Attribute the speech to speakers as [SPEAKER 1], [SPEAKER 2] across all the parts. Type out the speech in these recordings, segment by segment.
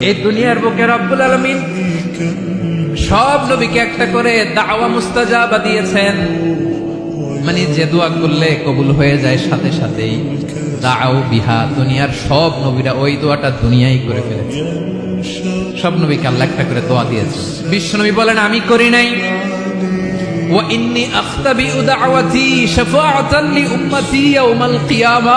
[SPEAKER 1] এই দুনিয়ার বুকে রব্বুল আলমিন সব নবীকে একটা করে দাওয়া মুস্তাজাবা দিয়েছেন মানে যে দোয়া করলে কবুল হয়ে যায় সাথে সাথেই দাও বিহা দুনিয়ার সব নবীরা ওই দোয়াটা দুনিয়াই করে ফেলেছে সব নবীকে আল্লাহ একটা করে দোয়া দিয়েছে বিশ্ব নবী বলেন আমি করি নাই وإني أختبئ دعوتي شفاعة لأمتي يوم القيامة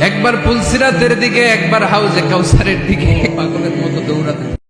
[SPEAKER 1] একবার পুলসিরাতের দিকে একবার হাউজে কাউসারের দিকে। পাগলের মতো দৌড়াতে।